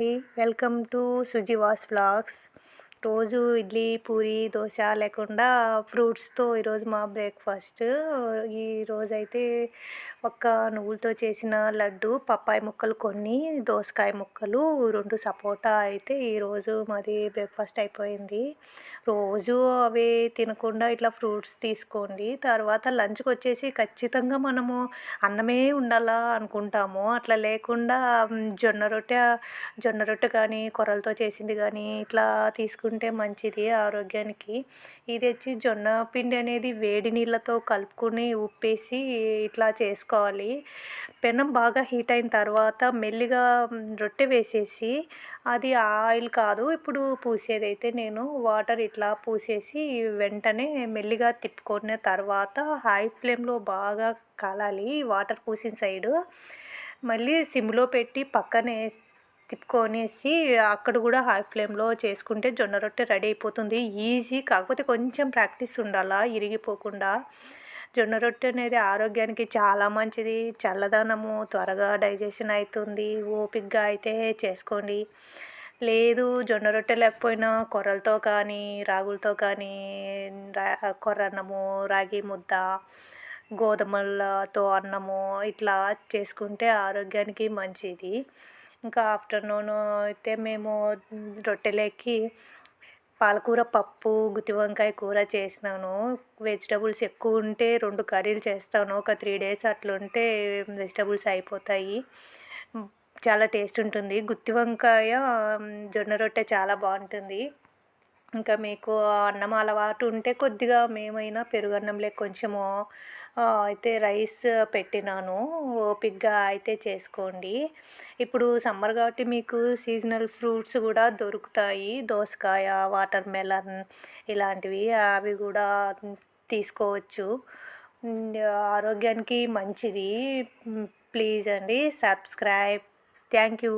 అండి. Welcome to Sujiva's vlogs. రోజు ఇడ్లీ పూరి దోశ లేకుండా ఫ్రూట్స్తో ఈరోజు మా బ్రేక్ఫాస్ట్. ఈరోజైతే ఒక్క నువ్వులతో చేసిన లడ్డు పప్పాయి ముక్కలు కొన్ని దోసకాయ ముక్కలు రెండు సపోటా అయితే ఈరోజు మాది బ్రేక్ఫాస్ట్ అయిపోయింది. రోజు అవి తినకుండా ఇట్లా ఫ్రూట్స్ తీసుకోండి. తర్వాత లంచ్కి వచ్చేసి ఖచ్చితంగా మనము అన్నమే ఉండాలా అనుకుంటాము. అట్లా లేకుండా జొన్న రొట్టె జొన్న రొట్టె కానీ కొర్రలతో చేసింది కానీ ఇట్లా తీసుకుంటే మంచిది ఆరోగ్యానికి. ఇది వచ్చి జొన్న పిండి అనేది వేడి నీళ్ళతో కలుపుకొని ఉప్పేసి ఇట్లా చేసుకోవాలి పెనం బాగా హీట్ అయిన తర్వాత మెల్లిగా రొట్టె వేసేసి అది ఆయిల్ కాదు. ఇప్పుడు పూసేదైతే నేను వాటర్ ఇట్లా పూసేసి వెంటనే మెల్లిగా తిప్పుకున్న తర్వాత హై ఫ్లేమ్లో బాగా కాలాలి వాటర్ పూసిన సైడు. మళ్ళీ సిమ్లో పెట్టి పక్కనే తిప్పుకొనేసి అక్కడ కూడా హై ఫ్లేమ్లో చేసుకుంటే జొన్న రొట్టె రెడీ అయిపోతుంది. ఈజీ కాకపోతే కొంచెం ప్రాక్టీస్ ఉండాలా ఇరిగిపోకుండా. జొన్న రొట్టె అనేది ఆరోగ్యానికి చాలా మంచిది. చల్లదనము త్వరగా డైజెషన్ అవుతుంది ఓపిక్గా అయితే చేసుకోండి. లేదు జొన్న రొట్టె లేకపోయినా కొర్రలతో కానీ రాగులతో కానీ కొర్ర అన్నము రాగి ముద్ద గోధుమలతో అన్నము ఇట్లా చేసుకుంటే ఆరోగ్యానికి మంచిది. ఇంకా ఆఫ్టర్నూన్ అయితే మేము రొట్టెలకి పాలకూర పప్పు గుత్తి వంకాయ కూర చేసినాను. వెజిటబుల్స్ ఎక్కువ ఉంటే రెండు కర్రీలు చేస్తాను. ఒక త్రీ డేస్ అట్లుంటే వెజిటబుల్స్ అయిపోతాయి. చాలా టేస్ట్ ఉంటుంది. గుత్తి వంకాయ జొన్న రొట్టె చాలా బాగుంటుంది. ఇంకా మీకు అన్నం అలవాటు ఉంటే కొద్దిగా మేమైనా పెరుగన్నంలో కొంచెము అయితే రైస్ పెట్టినాను. ఓపిక్గా అయితే చేసుకోండి. ఇప్పుడు సమ్మర్ కాబట్టి మీకు సీజనల్ ఫ్రూట్స్ కూడా దొరుకుతాయి. దోసకాయ వాటర్ మెలన్ ఇలాంటివి అవి కూడా తీసుకోవచ్చు. ఆరోగ్యానికి మంచిది. ప్లీజ్ అండి సబ్స్క్రైబ్. Thank you.